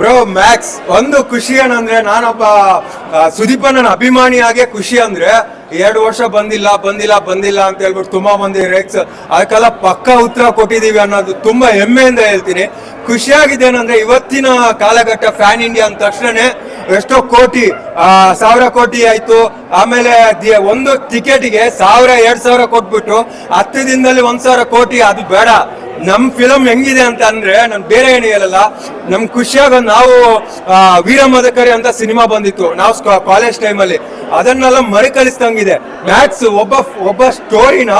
Bro Max ಒಂದು ಖುಷಿ ಏನಂದ್ರೆ ನಾನೊಬ್ಬ ಸುದೀಪ ನನ್ನ ಅಭಿಮಾನಿ ಅಭಿಮಾನಿಯಾಗೆ ಖುಷಿ ಅಂದ್ರೆ ಎರಡು ವರ್ಷ ಬಂದಿಲ್ಲ ಬಂದಿಲ್ಲ ಬಂದಿಲ್ಲ ಅಂತ ಹೇಳ್ಬಿಟ್ಟು ತುಂಬಾ ಮಂದಿ ರೇಕ್ಸ್ ಅದಕ್ಕೆಲ್ಲ ಪಕ್ಕ ಉತ್ತರ ಕೊಟ್ಟಿದೀವಿ ಅನ್ನೋದು ತುಂಬಾ ಹೆಮ್ಮೆಯಿಂದ ಹೇಳ್ತೀನಿ. ಖುಷಿಯಾಗಿದೆ ಏನಂದ್ರೆ ಇವತ್ತಿನ ಕಾಲಘಟ್ಟ ಫ್ಯಾನ್ ಇಂಡಿಯಾ ಅಂದ ತಕ್ಷಣನೇ ಎಷ್ಟೋ ಕೋಟಿ ಸಾವಿರ ಕೋಟಿ ಆಯ್ತು. ಆಮೇಲೆ ಒಂದು ಟಿಕೆಟ್ಗೆ ಸಾವಿರ, ಎರಡ್ ಸಾವಿರ ಕೊಟ್ಬಿಟ್ಟು ಹತ್ತು ದಿನದಲ್ಲಿ ಒಂದ್ ಸಾವಿರ ಕೋಟಿ, ಅದು ಬೇಡ. ನಮ್ ಫಿಲಂ ಹೆಂಗಿದೆ ಅಂತ ಅಂದ್ರೆ ನಾನು ಬೇರೆ ಏನು ಹೇಳಲ್ಲ. ನಮ್ ಖುಷಿಯಾಗ ನಾವು ವೀರ ಮದಕರಿ ಅಂತ ಸಿನಿಮಾ ಬಂದಿತ್ತು. ನಾವು ಕಾಲೇಜ್ ಟೈಮಲ್ಲಿ ಅದನ್ನೆಲ್ಲ ಮರುಕಳಿಸ್ದಂಗಿದೆ. ಮ್ಯಾಥ್ಸ್ ಒಬ್ಬ ಒಬ್ಬ ಸ್ಟೋರಿನ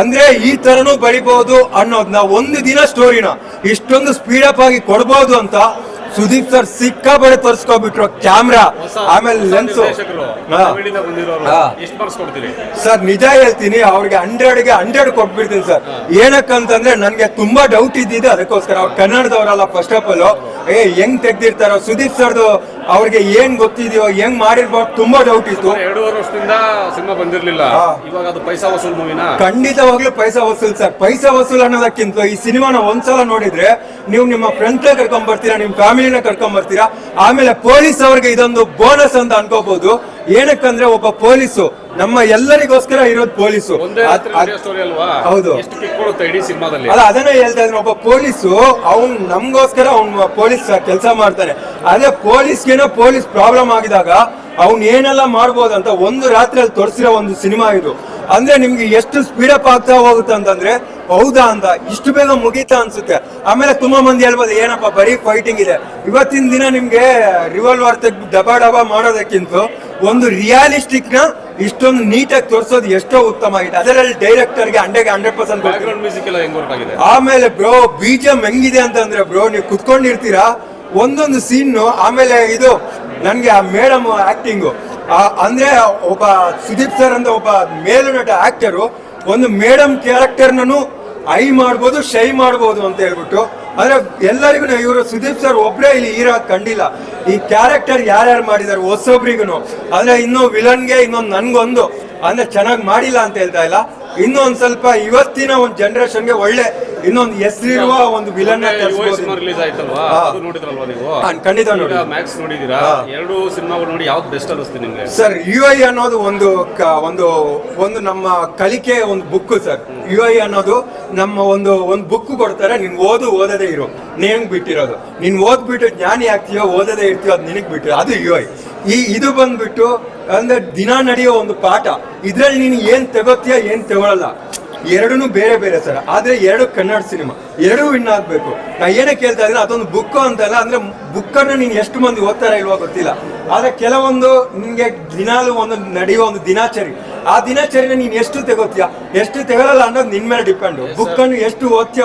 ಅಂದ್ರೆ ಈ ತರನು ಬರಿಬಹುದು ಅನ್ನೋದನ್ನ ಒಂದು ದಿನ ಸ್ಟೋರಿನ ಇಷ್ಟೊಂದು ಸ್ಪೀಡಪ್ ಆಗಿ ಕೊಡ್ಬೋದು ಅಂತ ಸುದೀಪ್ ಸರ್ ಸಿಕ್ಕಾಬಡೆ ತರ್ಸ್ಕೊಬಿಟ್ರು ಕ್ಯಾಮ್ರಾ ಆಮೇಲೆ ಲೆನ್ಸ್ ಸರ್ ನಿಜ ಹೇಳ್ತೀನಿ ಅವ್ರಿಗೆ ಹಂಡ್ರೆಡ್ಗೆ ಹಂಡ್ರೆಡ್ ಕೊಟ್ಬಿಡ್ತೀನಿ ಸರ್. ಏನಕ್ಕಂತಂದ್ರೆ ನನ್ಗೆ ತುಂಬಾ ಡೌಟ್ ಇದ್ದಿದೆ ಅದಕ್ಕೋಸ್ಕರ. ಅವ್ರು ಕನ್ನಡದವರಲ್ಲ ಫಸ್ಟ್ ಆಫ್ ಆಲ್ ಏ ಹೆಂಗ್ ತೆಗ್ದಿರ್ತಾರೋ ಸುದೀಪ್ ಸರ್ದು ಅವ್ರಿಗೆ ಏನ್ ಗೊತ್ತಿದೆಯೋ ಹೆಂಗ್ ಮಾಡಿರ್ಬೋದು ತುಂಬಾ ಡೌಟ್ ಇತ್ತು. ಎರಡೂವರೆ ವರ್ಷದಿಂದ ಸಿನಿಮಾ ಬಂದಿರ್ಲಿಲ್ಲ. ಇವಾಗ ಅದು ಪೈಸಾ ವಸೂಲ್ ಮೂವಿನ? ಖಂಡಿತವಾಗ್ಲೂ ಪೈಸಾ ವಸೂಲ್ ಸರ್. ಪೈಸಾ ವಸೂಲ್ ಅನ್ನೋದಕ್ಕಿಂತ ಈ ಸಿನಿಮಾನ ಒಂದ್ಸಲ ನೋಡಿದ್ರೆ ನೀವು ನಿಮ್ಮ ಫ್ರೆಂಡ್ಸ್ ಕರ್ಕೊಂಡ್ ಬರ್ತೀರಾ ನಿಮ್ ಫ್ಯಾಮಿಲಿನ ಕರ್ಕೊಂಡ್ ಬರ್ತೀರಾ ಆಮೇಲೆ ಪೊಲೀಸ್ ಅವ್ರಿಗೆ ಇದೊಂದು ಬೋನಸ್ ಅಂತ ಅನ್ಕೋಬಹುದು ಏನಕ್ಕಂದ್ರೆ ಒಬ್ಬ ಪೊಲೀಸು ನಮ್ಮ ಎಲ್ಲರಿಗೋಸ್ಕರ ಇರೋದು ಪೊಲೀಸು. ಹೌದು. ಅಲ್ಲ ಅದನ್ನೇ ಹೇಳ್ತಾ ಇದ್ದೀನಿ. ಒಬ್ಬ ಪೊಲೀಸು ಅವ್ನ್ ನಮ್ಗೋಸ್ಕರ ಅವ್ನ್ ಪೊಲೀಸ್ ಕೆಲಸ ಮಾಡ್ತಾನೆ. ಅದೇ ಪೊಲೀಸ್ಗೇನೋ ಪೊಲೀಸ್ ಪ್ರಾಬ್ಲಮ್ ಆಗಿದಾಗ ಅವ್ನು ಏನೆಲ್ಲ ಮಾಡ್ಬೋದಂತ ಒಂದು ರಾತ್ರಿಯಲ್ಲಿ ತೋರಿಸಿರೋ ಒಂದು ಸಿನಿಮಾ ಇದು. ಅಂದ್ರೆ ನಿಮ್ಗೆ ಎಷ್ಟು ಸ್ಪೀಡ್ ಅಪ್ ಆಗ್ತಾ ಹೋಗುತ್ತೆ ಅಂತಂದ್ರೆ ಹೌದಾ ಅಂತ ಇಷ್ಟು ಬೇಗ ಮುಗೀತಾ ಅನ್ಸುತ್ತೆ. ಆಮೇಲೆ ತುಂಬಾ ಮಂದಿ ಹೇಳ್ಬೋದು ಏನಪ್ಪ ಬರೀ ಫೈಟಿಂಗ್ ಇದೆ. ಇವತ್ತಿನ ದಿನ ನಿಮ್ಗೆ ರಿವಾಲ್ವರ್ ತೆಗ್ದು ಡಬಾ ಡಬಾ ಮಾಡೋದಕ್ಕಿಂತ ಒಂದು ರಿಯಾಲಿಸ್ಟಿಕ್ನ ಇಷ್ಟೊಂದು ನೀಟಾಗಿ ತೋರಿಸೋದು ಎಷ್ಟೋ ಉತ್ತಮ ಆಗಿದೆ ಅದರಲ್ಲಿ ಡೈರೆಕ್ಟರ್ಗೆ ಹಂಡ್ರೆಡ್ ಪರ್ಸೆಂಟ್ ವರ್ಕ್ ಆಗಿದೆ? ಆಮೇಲೆ ಬ್ರೋ ಬೀಜ ಹೆಂಗಿದೆ ಅಂತಂದ್ರೆ ಬ್ರೋ ನೀವು ಕುತ್ಕೊಂಡಿರ್ತೀರಾ? ಒಂದೊಂದು ಸೀನ್ ಆಮೇಲೆ ಇದು ನನಗೆ ಆ ಮೇಡಮ್ ಆ್ಯಕ್ಟಿಂಗು ಅಂದ್ರೆ ಒಬ್ಬ ಸುದೀಪ್ ಸರ್ ಅಂತ ಒಬ್ಬ ಮೇಲುನಟ ಆ್ಯಕ್ಟರು ಒಂದು ಮೇಡಮ್ ಕ್ಯಾರೆಕ್ಟರ್ನೂ ಐ ಮಾಡ್ಬೋದು, ಶೈ ಮಾಡ್ಬೋದು ಅಂತ ಹೇಳ್ಬಿಟ್ಟು, ಅಂದ್ರೆ ಎಲ್ಲರಿಗೂ ಇವರು ಸುದೀಪ್ ಸರ್ ಒಬ್ಬರೇ ಇಲ್ಲಿ ಹೀರೋ ಕಂಡಿಲ್ಲ. ಈ ಕ್ಯಾರೆಕ್ಟರ್ ಯಾರ್ಯಾರು ಮಾಡಿದಾರೆ ಹೊಸೊಬ್ರಿಗೂ ಅಂದ್ರೆ ಇನ್ನು ವಿಲನ್ಗೆ ಇನ್ನೊಂದು ನನ್ಗೊಂದು, ಅಂದ್ರೆ ಚೆನ್ನಾಗಿ ಮಾಡಿಲ್ಲ ಅಂತ ಹೇಳ್ತಾ ಇಲ್ಲ. ಇನ್ನೊಂದು ಸ್ವಲ್ಪ ಇವತ್ತಿನ ಒಂದು ಜನರೇಷನ್ಗೆ ಒಳ್ಳೆ ಇನ್ನೊಂದು ಹೆಸರಿರುವ ಒಂದು ವಿಲನ್ ಸಿನಿಮಾ ರಿಲೀಸ್ ಆಯ್ತಲ್ವಾ? ಅದು ನೋಡಿದ್ರಲ್ವಾ ನೀವು? ಖಂಡಿತ ನೋಡಿ. ಮ್ಯಾಕ್ಸ್ ನೋಡಿದೀರಾ ಎರಡು ಸಿನಿಮಾಗಳು ನೋಡಿ ಯಾವ್ದು ಬೆಸ್ಟ್ ಅನಿಸ್ತು ನಿಮ್ಗೆ? ಸರ್ ಯು ಐ ಅನ್ನೋದು ಒಂದು ಕ- ಒಂದು ಒಂದು ನಮ್ಮ ಕಲಿಕೆ ಒಂದು ಬುಕ್ ಸರ್. ಯು ಐ ಅನ್ನೋದು ನಮ್ಮ ಒಂದು ಒಂದು ಬುಕ್ ಕೊಡ್ತಾರೆ ನೀನ್ ಓದು ಓದದೇ ಇರು. ನೇಮ್ ಬಿಟ್ಟಿರೋದು. ನೀನ್ ಓದ್ಬಿಟ್ಟು ಜ್ಞಾನಿ ಆಗ್ತೀಯೋ ಓದದೇ ಇರ್ತೀಯೋ ಅದು ನಿನಗ್ ಬಿಟ್ಟಿರೋ ಅದು ಯು ಐ ಈ ಇದು ಬಂದ್ಬಿಟ್ಟು ಅಂದ್ರೆ ದಿನ ನಡೆಯೋ ಒಂದು ಪಾಠ. ಇದ್ರಲ್ಲಿ ನೀನು ಏನ್ ತಗೋತೀಯ ಏನ್ ತಗೊಳಲ್ಲ. ಎರಡೂ ಬೇರೆ ಬೇರೆ ಸರ್. ಆದ್ರೆ ಎರಡು ಕನ್ನಡ ಸಿನಿಮಾ. ಎರಡೂ ವಿನ್ ಆಗಬೇಕು. ನಾ ಏನೇ ಕೇಳ್ತಾ ಇದ್ದೀನಿ ಅದೊಂದು ಬುಕ್ ಅಂತಲ್ಲ ಅಂದ್ರೆ ಬುಕ್ಕನ್ನು ನೀನು ಎಷ್ಟು ಮಂದಿ ಓದ್ತಾರ ಇಲ್ವಾ ಗೊತ್ತಿಲ್ಲ. ಆದ್ರೆ ಕೆಲವೊಂದು ನಿಮಗೆ ದಿನಾಲು ಒಂದು ನಡೆಯುವ ಒಂದು ದಿನಾಚರಿ ಆ ದಿನಾಚರಿನ ನೀನು ಎಷ್ಟು ತೆಗೋತೀಯ ಎಷ್ಟು ತೆಗೋಲ್ಲ ಅನ್ನೋದು ನಿನ್ ಮೇಲೆ ಡಿಪೆಂಡ್ ಬುಕ್ಕನ್ನು ಎಷ್ಟು ಓದ್ತೀಯ